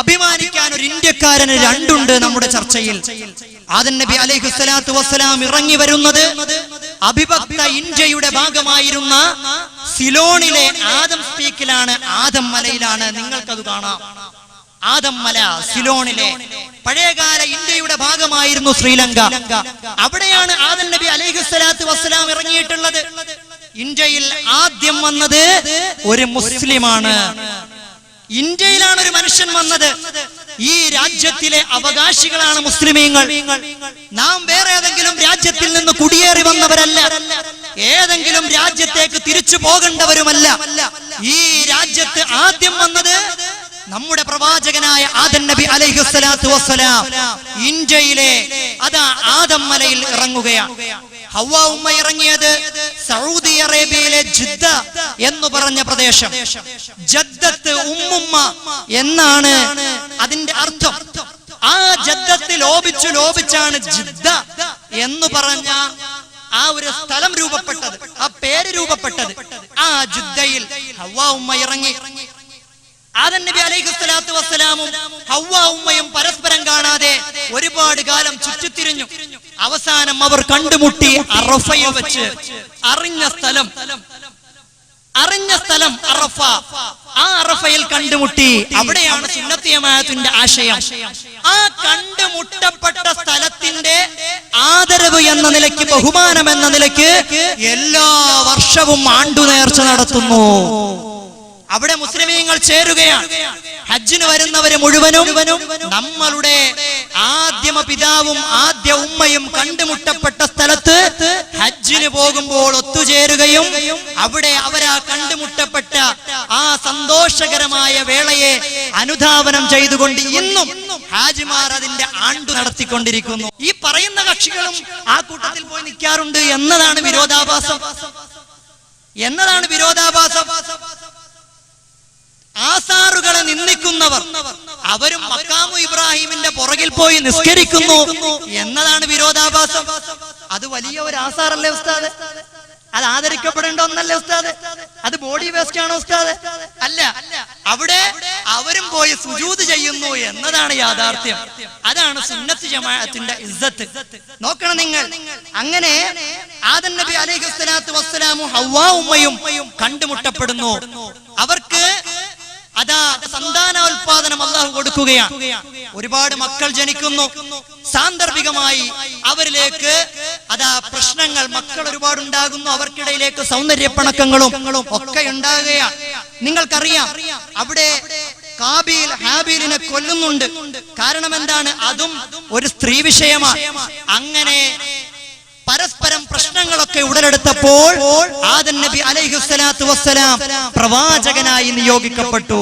അഭിമാനിക്കാൻ ഒരു ഇന്ത്യക്കാരന് രണ്ടുണ്ട് നമ്മുടെ ചർച്ചയിൽ. ആദൻ നബി അലൈഹി സ്വലാത്തു വസ്സലാം ഇറങ്ങി വരുന്നത് അഭിഭക്ത ഇന്ത്യയുടെ ഭാഗമായിരുന്ന സിലോണിലെ ആദം സ്പീക്കിലാണ്. ആദം മലയിലാണ്. നിങ്ങൾക്കത് കാണാം. ആദം മല സിലോണിലെ പഴയകാല ഇന്ത്യയുടെ ഭാഗമായിരുന്നു ശ്രീലങ്ക. അവിടെയാണ് ആദൻ നബി അലൈഹി സ്വലാത്തു വസ്സലാം ഇറങ്ങിയിട്ടുള്ളത്. ഇന്ത്യയിൽ ആദ്യം വന്നത് ഒരു മുസ്ലിമാണ്. ഇന്ത്യയിലാണ് ഒരു മനുഷ്യൻ വന്നത്. ഈ രാജ്യത്തിലെ അവകാശികളാണ് മുസ്ലിമീങ്ങൾ. നാം വേറെ ഏതെങ്കിലും രാജ്യത്തിൽ നിന്ന് കുടിയേറി വന്നവരല്ല. ഏതെങ്കിലും രാജ്യത്തേക്ക് തിരിച്ചു പോകേണ്ടവരുമല്ല. ഈ രാജ്യത്ത് ആദ്യം വന്നത് നമ്മുടെ പ്രവാചകനായ ആദൻ നബി അലൈഹി സ്വലാത്തു വസ്സലാം. ഇന്ത്യയിലെ അതാ ആദം മലയിൽ ഇറങ്ങുകയാണ്. ഹവ്വ ഉമ്മ ഇറങ്ങിയത് സൗദി അറേബ്യയിലെ ജിദ്ദ എന്ന് പറഞ്ഞ പ്രദേശം. ജദ്ദത്ത് ഉമ്മുമ്മ എന്നാണ് അതിന്റെ അർത്ഥം. ആ ജദ്ദത്ത് ലോപിച്ചു ലോപിച്ചാണ് ജിദ്ദ എന്ന് പറഞ്ഞ ആ ഒരു സ്ഥലം രൂപപ്പെട്ടത്. ആ പേര് രൂപപ്പെട്ടത് ആ ജിദ്ദയിൽ ഹവ്വ ഉമ്മ ഇറങ്ങി. ആദൻ നബി അലൈഹി സ്വലാത്തു വസ്സലാമും ഹവ്വ ഉമ്മയും പരസ്പരം കാണാതെ ഒരുപാട് കാലം ചുറ്റിത്തിരിഞ്ഞു. അവസാനം അവർ കണ്ടുമുട്ടി അറഫയിൽ വെച്ച്. അറിഞ്ഞ സ്ഥലം. അറിഞ്ഞ സ്ഥലം അറഫ. ആ അറഫയിൽ കണ്ടുമുട്ടി. അവിടെയാണ് സുന്നത്തിയമായത്തിന്റെ ആശയം. ആ കണ്ടുമുട്ടപ്പെട്ട സ്ഥലത്തിന്റെ ആദരവ് എന്ന നിലയ്ക്ക് ബഹുമാനം എന്ന നിലയ്ക്ക് എല്ലാ വർഷവും ആണ്ടു നേർച്ച നടത്തുന്നു. അവിടെ മുസ്ലിമീങ്ങൾ ചേരുകയാണ്. ഹജ്ജിന് വരുന്നവര് മുഴുവനും നമ്മളുടെ ആദ്യമ പിതാവും ആദ്യ ഉമ്മയും കണ്ടുമുട്ടപ്പെട്ട സ്ഥലത്ത് ഹജ്ജിന് പോകുമ്പോൾ ഒത്തുചേരുകയും അവിടെ അവരാ കണ്ടുമുട്ടപ്പെട്ട ആ സന്തോഷകരമായ വേളയെ അനുധാവനം ചെയ്തുകൊണ്ട് ഇന്നും ഹാജിമാർ അതിന്റെ ആണ്ടു നടത്തിക്കൊണ്ടിരിക്കുന്നു. ഈ പറയുന്ന കക്ഷികളും ആ കൂട്ടത്തിൽ പോയി നിൽക്കാറുണ്ട് എന്നതാണ് വിരോധാഭാസം. എന്നതാണ് വിരോധാഭാസം? ആസാറുകളെ നിന്ദിക്കുന്നവർ. അവരും മക്കാമു ഇബ്രാഹിമിന്റെ പുറകിൽ പോയി നിസ്കരിക്കുന്നു എന്നതാണ് വിരോധാഭാസം. അത് വലിയ ഒരു ആസാറല്ലേ ഉസ്താദ്? അത് ആദരിക്കപ്പെടേണ്ട ഒന്നല്ലേ ഉസ്താദ്? അത് ബോഡി വേസ്റ്റ് ആണോ ഉസ്താദ്? അല്ല അവിടെ അവരും പോയി സുജൂത് ചെയ്യുന്നു എന്നതാണ് യാഥാർത്ഥ്യം. അതാണ് സുന്നത്ത് ജമാഅത്തിന്റെ ഇസ്സത്ത്. നോക്കണം നിങ്ങൾ. അങ്ങനെ ആദൻ നബി അലൈഹി സ്വലാത്തു വസ്സലാമും ഹവ്വാ ഉമ്മയും കണ്ടുമുട്ടപ്പെടുന്നു. അതാ സന്താനോൽപാദനം അള്ളാഹു കൊടുക്കുകയാണ്. ഒരുപാട് മക്കൾ ജനിക്കുന്നു. സാന്ദർഭികമായി അവരിലേക്ക് അതാ പ്രശ്നങ്ങൾ മക്കൾ ഒരുപാട് ഉണ്ടാകുന്നു അവർക്കിടയിലേക്ക് സൗന്ദര്യപ്പണക്കങ്ങളും ഒക്കെ ഉണ്ടാകുകയാണ്. നിങ്ങൾക്കറിയാം അവിടെ കാബീൽ ഹാബീലിനെ കൊല്ലുന്നുണ്ട്. കാരണം എന്താണ് അതും ഒരു സ്ത്രീ വിഷയമാണ്. അങ്ങനെ പരസ്പരം പ്രശ്നങ്ങളൊക്കെ ഉടലെടുത്തപ്പോൾ ആദൻ നബി അലൈഹി സ്വലാത്തു വസ്സലാം പ്രവാചകനായി നിയോഗിക്കപ്പെട്ടു.